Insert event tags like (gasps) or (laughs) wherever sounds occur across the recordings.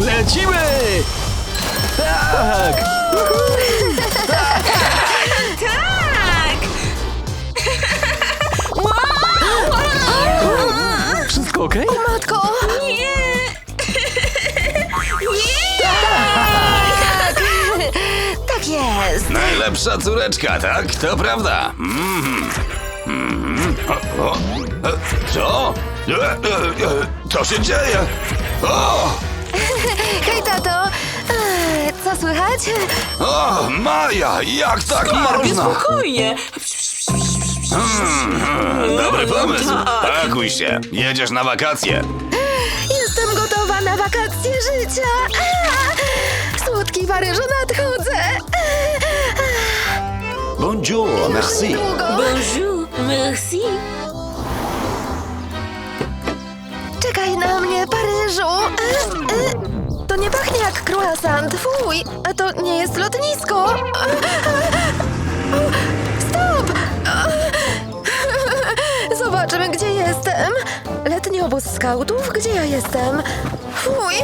Lecimy! Tak! Tak! Wszystko okej? Matko! Nie! Tak jest! Najlepsza córeczka, tak? To prawda. Mhm. Mhm. O, o, e, Co? E, e, e, Co się dzieje? O! Hej, tato! Co słychać? O, Maja, jak tak Skarbie, można? spokojnie! Hmm, Dobry pomysł. Pakuj się. Jedziesz na wakacje. Jestem gotowa na wakacje życia! Słodki Paryżu nadchodzę! Bonjour, merci. Długo! Bonjour, merci! Czekaj na mnie, Paryżu! Jak croissant, fuj! A to nie jest lotnisko! Stop! Zobaczymy, gdzie jestem. Letni obóz skautów? Gdzie ja jestem? Fuj!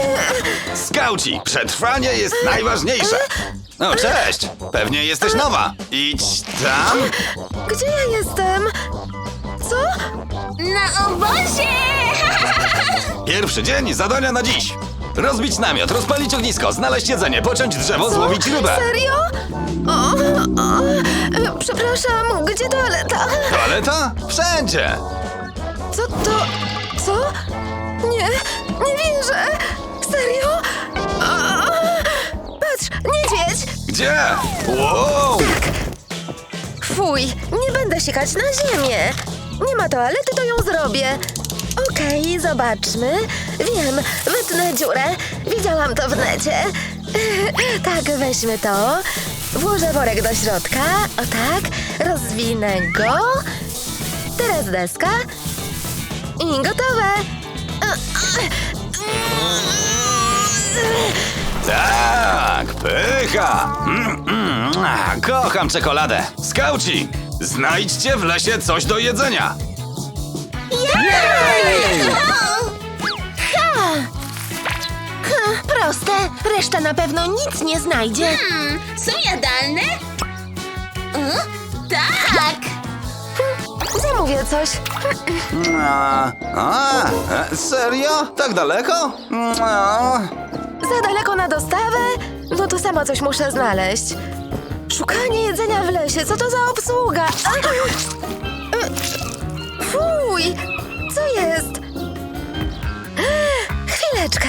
Skauci, przetrwanie jest najważniejsze. No, cześć. Pewnie jesteś nowa. Idź tam. Gdzie ja jestem? Co? Na obozie! Pierwszy dzień zadania na dziś. Rozbić namiot, rozpalić ognisko, znaleźć jedzenie, pociąć drzewo, złowić rybę. Serio? O, o, e, przepraszam, gdzie toaleta? Toaleta? Wszędzie. Co to? Co? Nie, nie wierzę! Serio? O, patrz, niedźwiedź! Gdzie? Wow! Fuj, nie będę sikać na ziemię. Nie ma toalety, to ją zrobię. Okej, zobaczmy. Wiem, wytnę dziurę. Widziałam to w necie. (laughs) tak, weźmy to. Włożę worek do środka. O tak. Rozwinę go. Teraz deska. I gotowe. Tak, pycha. Mm, mm, ah, kocham czekoladę. Skauci, znajdźcie w lesie coś do jedzenia. Proste. Reszta na pewno nic nie znajdzie. Hmm, są jadalne? O, tak! Zamówię coś. A, a, e, serio? Tak daleko? A, Za daleko na dostawę? No to sama coś muszę znaleźć. Szukanie jedzenia w lesie, co to za obsługa? A! Fuj! Co jest? Chwileczkę.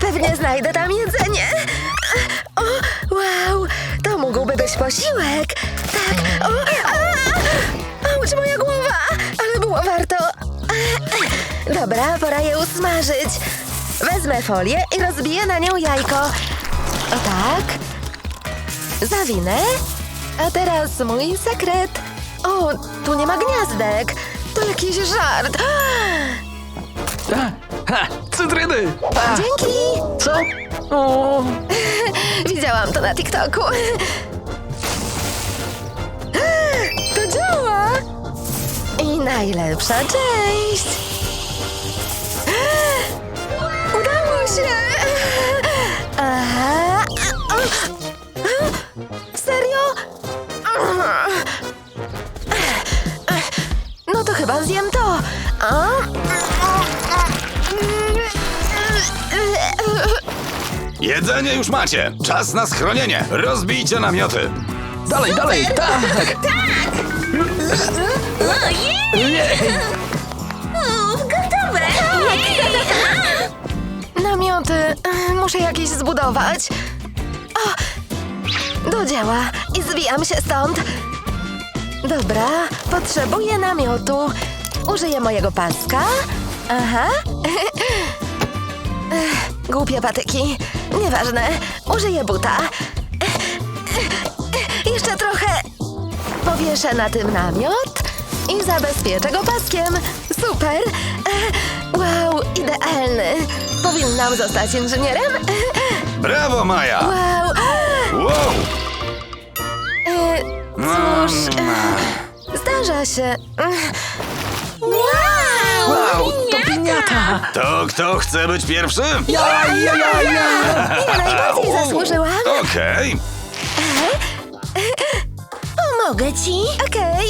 Pewnie znajdę tam jedzenie. O, wow! To mógłby być posiłek. Tak. O, a! Auć, moja głowa! Ale było warto. Dobra, pora je usmażyć. Wezmę folię i rozbiję na nią jajko. O tak. Zawinę. A teraz mój sekret. O, tu nie ma gniazdek. To jakiś żart. A, ha, cytryny! A, Dzięki. co? O, (laughs) Widziałam to na TikToku. (gasps) To działa. I najlepsza część. Jedzenie już macie. Czas na schronienie. Rozbijcie namioty. dalej, dalej, tak! Ojej! Nie! Uf, gotowe! Jej! Namioty. Muszę jakieś zbudować. O! Do dzieła. I zwijam się stąd. Dobra, potrzebuję namiotu. Użyję mojego paska. Aha. Głupie patyki. Nieważne. Użyję buta. Jeszcze trochę. Powieszę na tym namiot i zabezpieczę go paskiem. Super! Wow, idealny! Powinnam zostać inżynierem? Brawo, Maja. Wow! Wow. E, Cóż, e, zdarza się. Wow! Wow, to piniata! To kto chce być pierwszy? Ja, ja, ja, ja! Okej. Pomogę ci. Okej.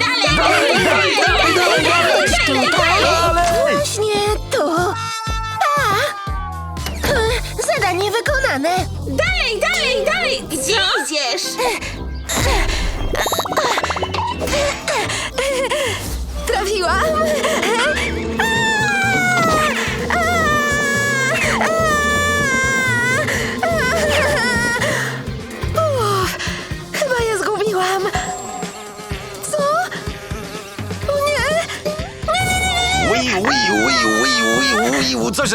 Dalej, dalej, dalej, dalej, dalej, dalej, Tutaj. Dalej! Właśnie tu. A! Zadanie wykonane. dalej, dalej, dalej. Gdzie idziesz?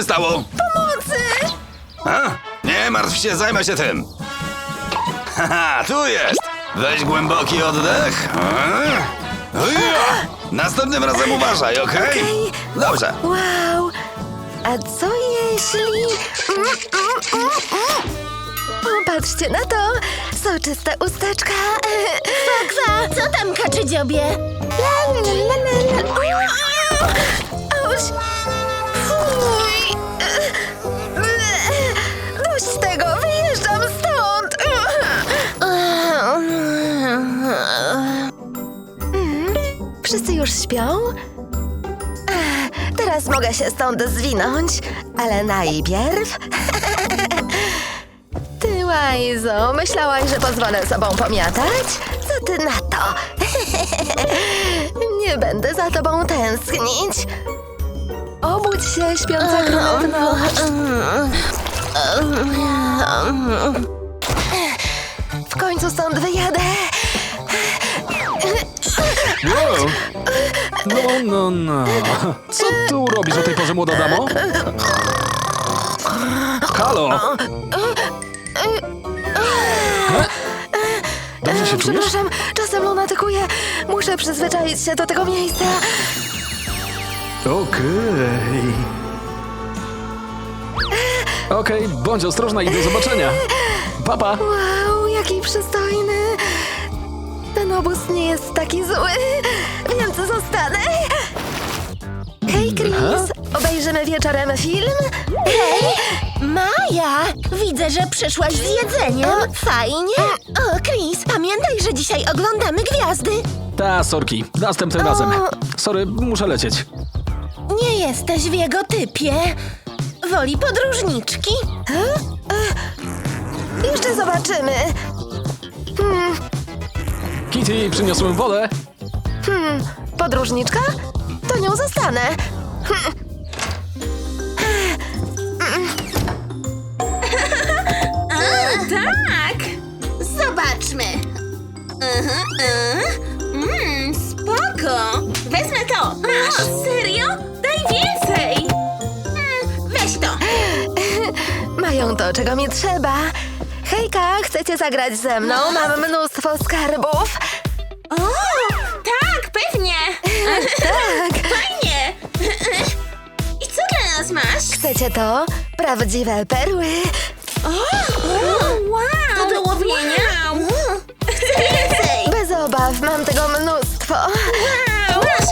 Stało? Pomocy! A? Nie martw się, zajmę się tym. Haha, tu jest. Weź głęboki oddech. A? Uja! Następnym razem uważaj, okej? Okej. Dobrze. Wow! A co jeśli... Mm, mm, mm, mm. Popatrzcie na to! Soczyste usteczka! Fakwa! Co tam kaczy dziobie? La, la, la, la, la, la. Wszyscy już śpią? Ech, Teraz mogę się stąd zwinąć, ale najpierw... (laughs) Ty, Łajzo, myślałaś, że pozwolę sobą pomiatać? Co ty na to? (laughs) Nie będę za tobą tęsknić. Obudź się, śpiąca królewno. (laughs) W końcu stąd wyjadę. Wow. No, no, no. Co tu robisz o tej porze, młoda damo? Halo! He? Dobrze się czujesz? Przepraszam, czasem lunatykuję. Muszę przyzwyczaić się do tego miejsca. Okej. Okej, bądź ostrożna i do zobaczenia. Papa! Wow, jaki przystojny. Obóz nie jest taki zły, więc zostanę. Hej, Chris, obejrzymy wieczorem film? Hej, Maja, widzę, że przyszłaś z jedzeniem. Fajnie. O, Chris, pamiętaj, że dzisiaj oglądamy gwiazdy. Ta, sorki. Następnym razem. Sorry, muszę lecieć. Nie jesteś w jego typie. Woli podróżniczki? Jeszcze zobaczymy. Kitty, przyniosłem wodę. Hmm, podróżniczka? To nią zostanę. (laughs) Tak. Zobaczmy. Mhm, mhm. Mmm, spoko. Wezmę to. Masz, serio? Daj więcej. Mm, weź to. Mają to, czego mi trzeba. Hejka, chcecie zagrać ze mną? Mam mnóstwo skarbów. O, tak, pewnie. Tak. (laughs) Fajnie. I co dla nas masz? Chcecie to? Prawdziwe perły. O, wow. To do łowienia? Chcę więcej. Bez obaw, mam tego mnóstwo. Masz.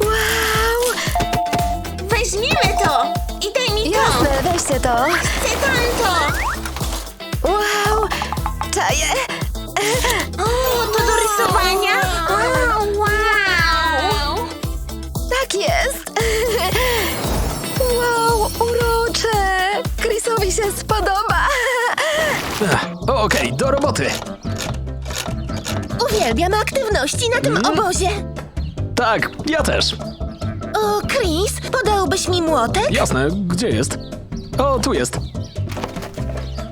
Wow! Weźmiemy to. I daj mi to. Jasne, weźcie to. Chcę tamto. O, to do rysowania? O, wow! Tak jest. Wow, urocze. Chrisowi się spodoba. Okej, do roboty. Uwielbiam aktywności na tym obozie. Tak, ja też. O, Chris, podałbyś mi młotek? Jasne, gdzie jest? O, tu jest.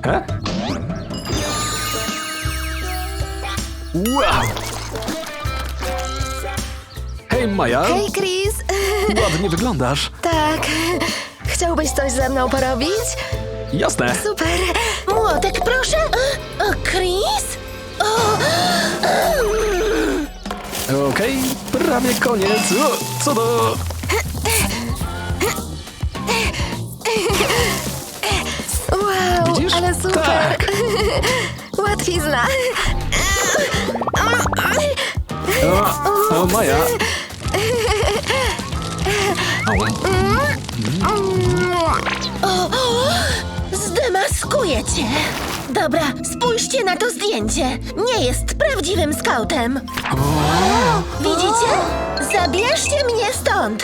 He? Wow! Hej, Maja, Hej, Chris. (laughs) ładnie wyglądasz. tak. Chciałbyś coś ze mną porobić? Jasne. Super. Młotek, proszę. O, Chris? O, Okej, prawie koniec. O, co do... wow, Widzisz? ale super. Tak. (laughs) Łatwizna. O, o zdemaskowany. Zdemaskuję cię. Dobra, spójrzcie na to zdjęcie. Nie jest prawdziwym skautem. Widzicie? Zabierzcie mnie stąd.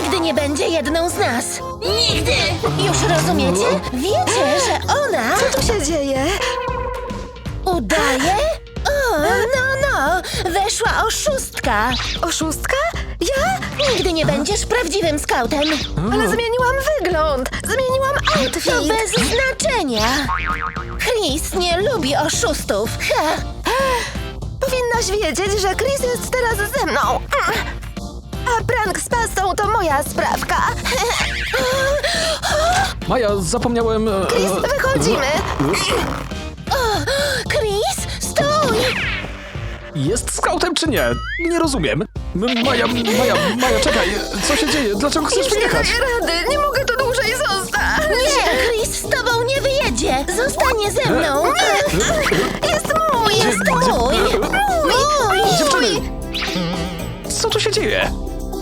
Nigdy nie będzie jedną z nas. Nigdy! Już rozumiecie? Wiecie, że ona Co tu się dzieje? udaje? O, weszła oszustka. Oszustka? Ja? Nigdy nie będziesz prawdziwym skautem. Ale zmieniłam wygląd! Zmieniłam To outfit! bez znaczenia. Chris nie lubi oszustów. Ha. Powinnaś wiedzieć, że Chris jest teraz ze mną! A prank z pastą to moja sprawka! Maja, zapomniałem... e, Chris, e, wychodzimy! Jest skautem czy nie? Nie rozumiem. M- Maja, Maja, Maja, czekaj. Co się dzieje? Dlaczego chcesz Już nie wyjechać? daję rady! Nie mogę tu dłużej zostać! Nie, Chris z tobą nie wyjedzie. Zostanie ze mną. Jest mój! Jest mój. Mój. Dziewczyny! Co tu się dzieje?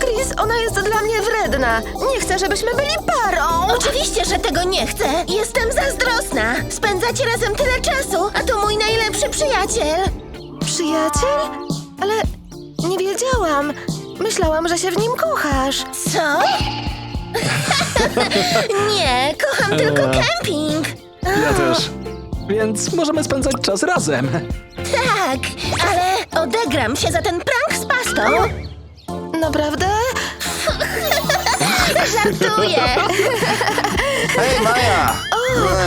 Chris, ona jest dla mnie wredna! Nie chcę, żebyśmy byli parą! Oczywiście, że tego nie chcę. Jestem zazdrosna. Spędzacie razem tyle czasu, a to mój najlepszy przyjaciel. Przyjaciel? Ale nie wiedziałam. Myślałam, że się w nim kochasz. Co? (laughs) nie, kocham tylko kemping. Ja też. Więc możemy spędzać czas razem. Tak, ale odegram się za ten prank z pastą. Naprawdę? (laughs) Żartuję. Hej, Maja!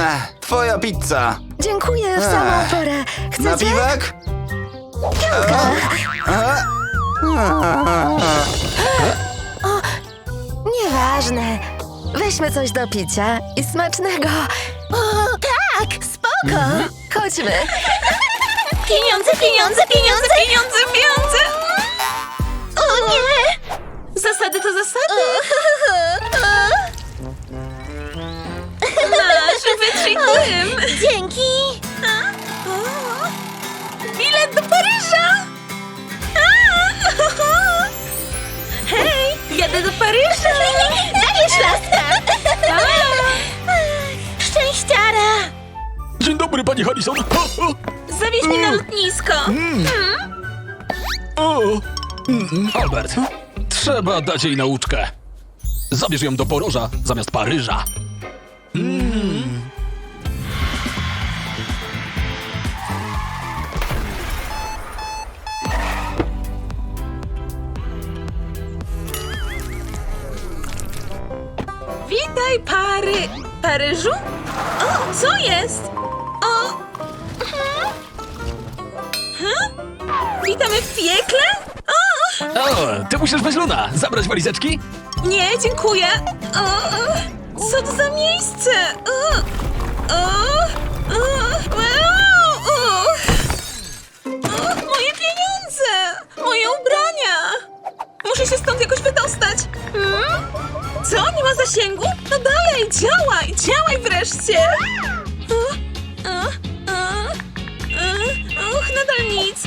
Ech, Twoja pizza. Dziękuję w samą Ech. porę. Chcecie? Napiwek? Nieważne. Weźmy coś do picia i smacznego. O, tak, spoko. Chodźmy. Pieniądze, pieniądze, pieniądze, pieniądze, pieniądze. O nie! Zasady to zasady. (laughs) Masz, wytrzyj dym. Dzięki. Bilet do Paryża. Hej, jadę do Paryża. Dajesz laska. Szczęściara. Dzień dobry, pani Harrison. O, o, Zawieź mnie na lotnisko. o. Mm, Albert, trzeba dać jej nauczkę. Zabierz ją do Poroża zamiast Paryża. Pary... Paryżu? O, co jest? O... Hm? Witamy w piekle? O, O, ty musisz być Luna. Zabrać walizeczki? nie, dziękuję. O, o, co to za miejsce? O, o, o, wow, o. O, moje pieniądze! Moje ubrania! Muszę się stąd jakoś wydostać. Hmm? Co? Nie ma zasięgu? Wreszcie! O, o, o, o, Och, nadal nic.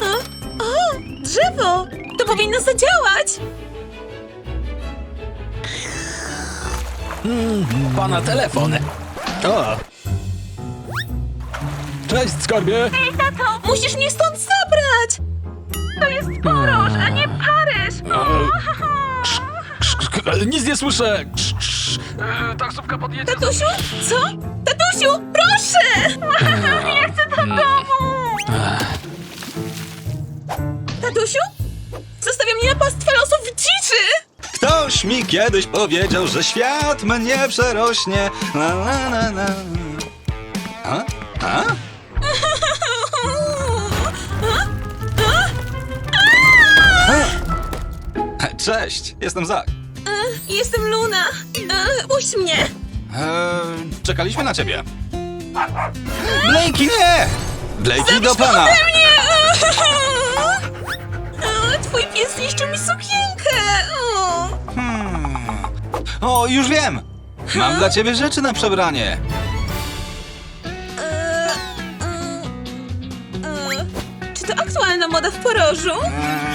O, o, drzewo! To powinno zadziałać! Pana telefon. O. Cześć, skarbie. Tato, musisz mnie stąd zabrać! To jest Poroż, a nie Paryż! Krz, Nic nie słyszę. E, Taksówka podjedzie. Tatusiu? Co? Tatusiu, proszę! (laughs) Ja chcę do domu! Tatusiu? Zostawia mnie na pastwę losów dziczy! Ktoś mi kiedyś powiedział, że świat mnie przerośnie. La, la, la, la. A? A? (laughs) Cześć, jestem Zak. Jestem Luna. E, Puść mnie! Eee, czekaliśmy na ciebie. Blakey, nie! Blakey do pana! Nie! E, Twój pies zniszczył mi sukienkę! O. Hmm. O, już wiem! Mam dla ciebie rzeczy na przebranie. E, e, e, Czy to aktualna moda w Porożu? Eee,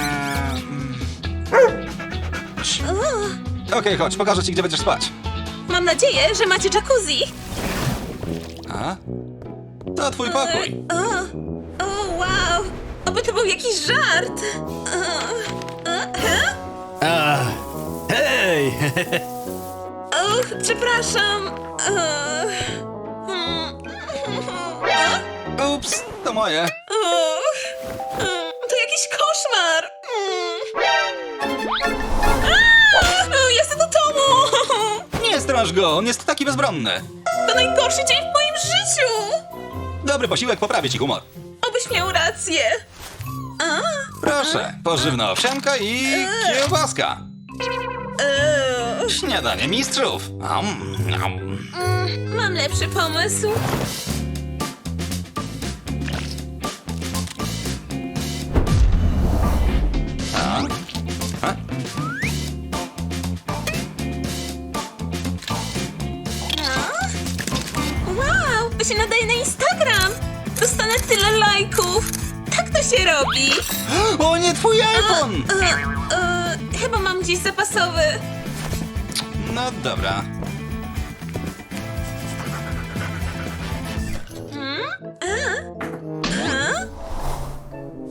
Okej, chodź, pokażę ci, gdzie będziesz spać. Mam nadzieję, że macie jacuzzi. A? To twój pokój. O, o wow. Oby to był jakiś żart. O, o, he? A, hej! Och, przepraszam. Och. Mm. Ups, to moje. Och. Mm, To jakiś koszmar. Straż go, on jest taki bezbronny. To najgorszy dzień w moim życiu. Dobry posiłek poprawi ci humor. Obyś miał rację. A, Proszę, pożywna owsianka i kiełbaska. e, Śniadanie mistrzów. Am, am. mam lepszy pomysł. Dostanę tyle lajków. Tak to się robi. O nie, twój iPhone! E, e, chyba mam gdzieś zapasowy. No dobra.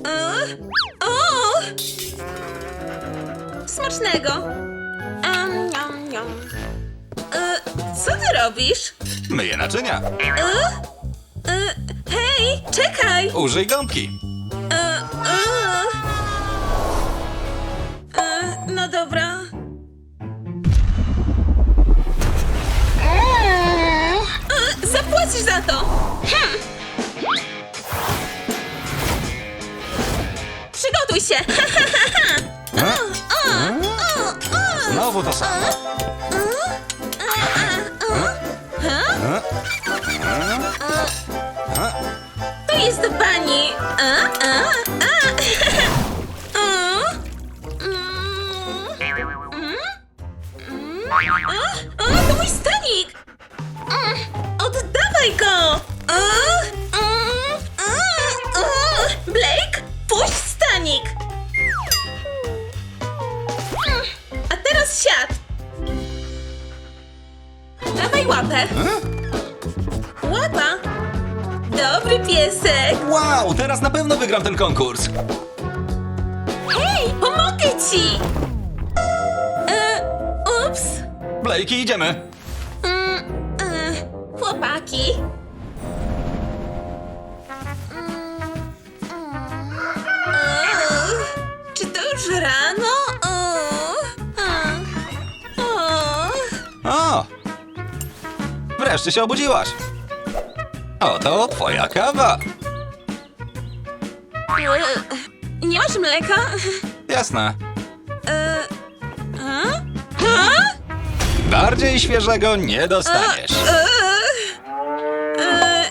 E, o! Smacznego. Am, niam, niam. E, co ty robisz? Myję naczynia. E, e, hej, czekaj! Użyj gąbki. E, e. E, no dobra. E, zapłacisz za to! Hm. Przygotuj się! (laughs) Znowu to samo. To rano? O, o. O! Wreszcie się obudziłaś. Oto twoja kawa. E, nie masz mleka? Jasne. E, a? A? Bardziej świeżego nie dostaniesz. E,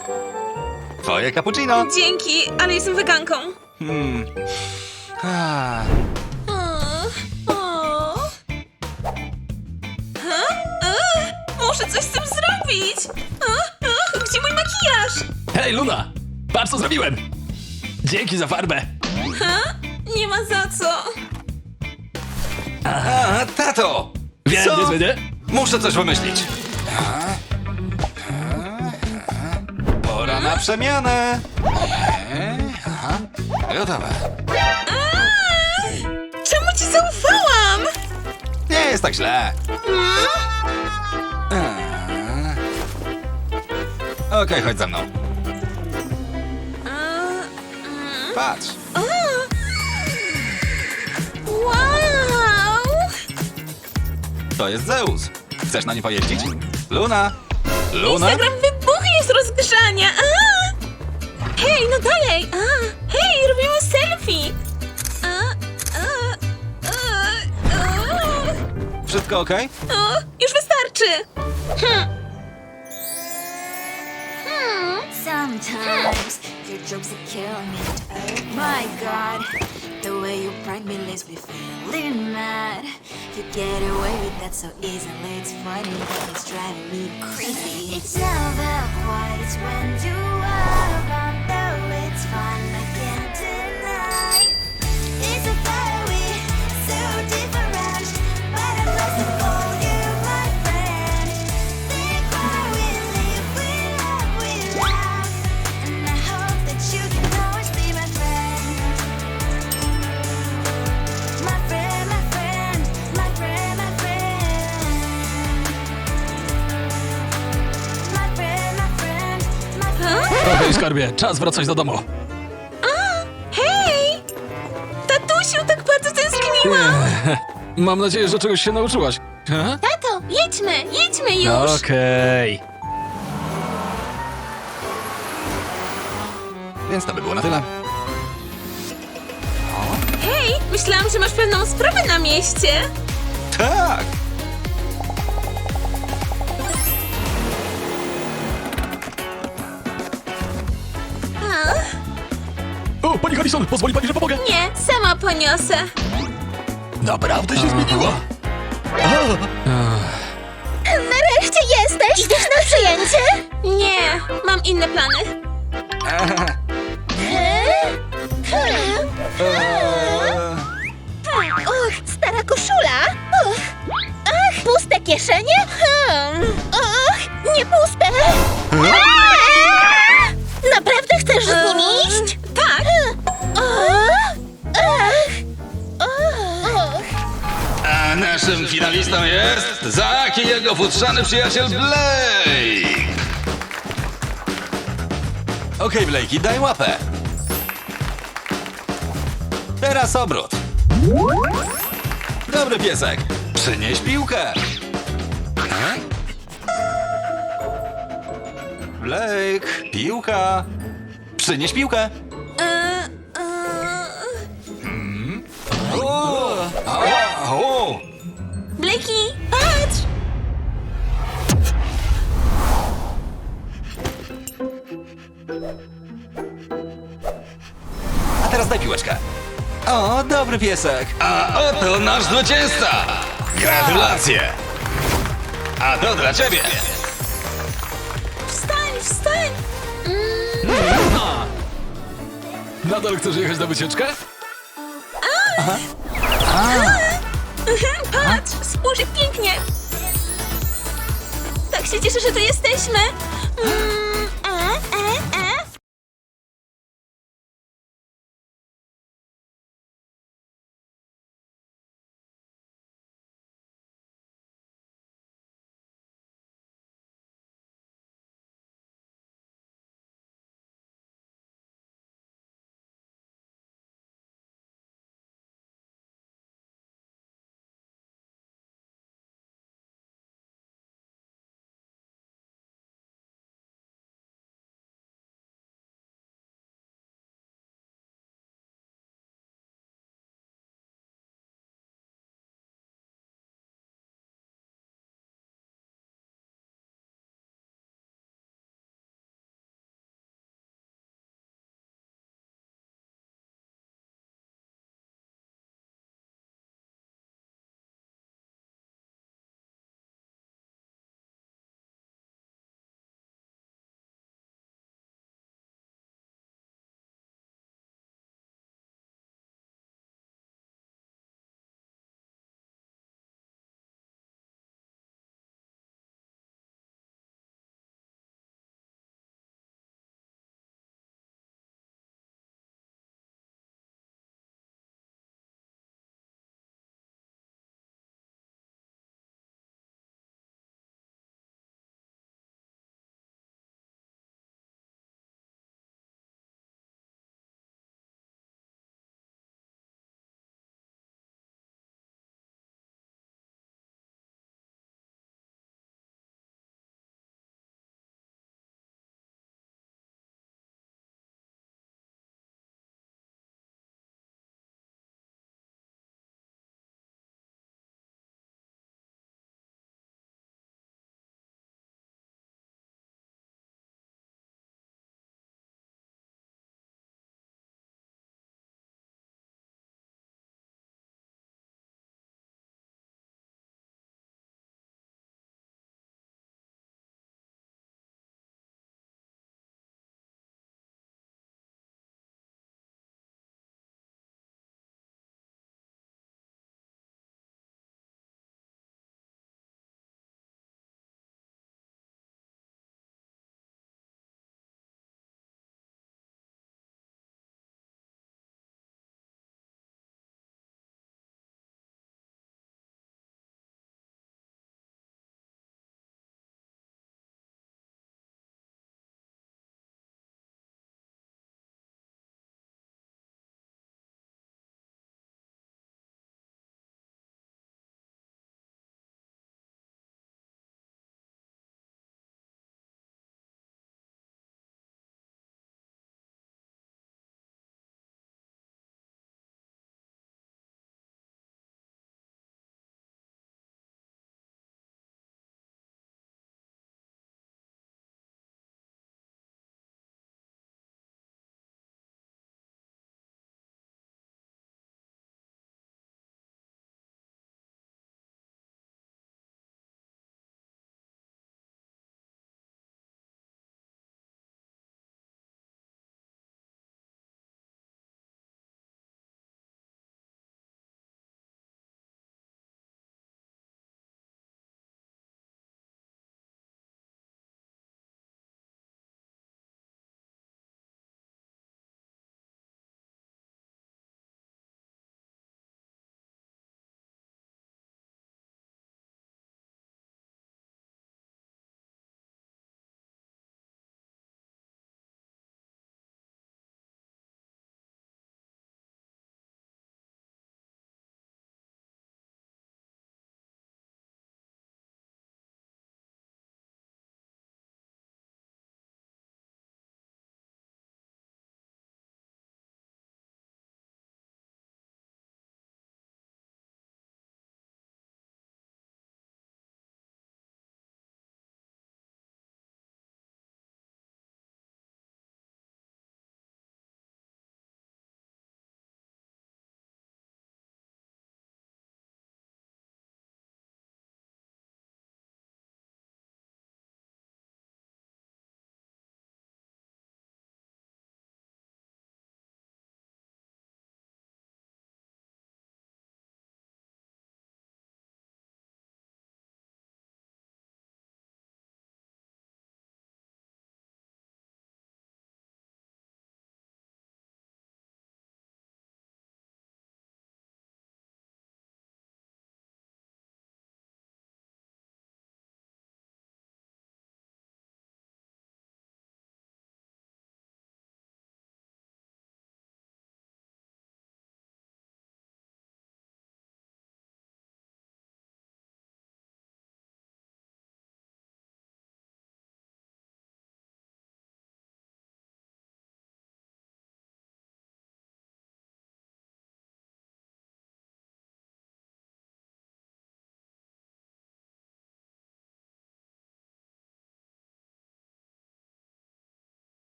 Twoje cappuccino. dzięki, ale jestem weganką. Hmm. Ah. Muszę coś z tym zrobić. A, a, gdzie mój makijaż? Hej, Luna! Patrz, co zrobiłem! Dzięki za farbę! Ha? Nie ma za co. A, tato! Wiem, Co? niezły, nie? Muszę coś wymyślić. Pora na przemianę. Aha. Gotowe. Czemu ci zaufałam? Nie jest tak źle. Okej, chodź za mną. A, mm, Patrz. o. Wow! To jest Zeus. Chcesz na nie pojeździć? Luna! Luna? Instagram wybuchnie z rozgrzania. A! Hej, no dalej. A, hej, robimy selfie. A, a, a, a. Wszystko okej? O, już wystarczy. Hm. Sometimes your jokes are killing me. Oh my god, the way you prank me leaves me feeling mad. You get away with that so easily. It's funny, but it's driving me crazy. It's never quite. It's when you are around, though it's fun. Skarbie, czas wracać do domu. Hej! Tatusiu, tak bardzo tęskniłam! Mam nadzieję, że czegoś się nauczyłaś. Ha? Tato, jedźmy, jedźmy już! Okej. Więc to by było na tyle. Hej, myślałam, że masz pewną sprawę na mieście. Tak! Pani Harrison, pozwoli pani, że pomogę? nie, sama poniosę. Naprawdę się zmieniła. Nareszcie jesteś! Idziesz na przyjęcie? Nie, mam inne plany. Och, stara koszula! Och, ach, puste kieszenie? Hmm. Naszym finalistą jest Zak i jego futrzany przyjaciel Blake! Okej, Blakey, daj łapę. Teraz obrót. Dobry piesek, przynieś piłkę. Blake, piłka. Przynieś piłkę. Blakey, patrz! A teraz daj piłeczkę. O, dobry piesek. A oto nasz zwycięzca. Gratulacje. A to dla ciebie. Wstań, wstań! Nadal chcesz jechać na wycieczkę? Patrz, spójrz pięknie! Tak się cieszę, że tu jesteśmy! Mm,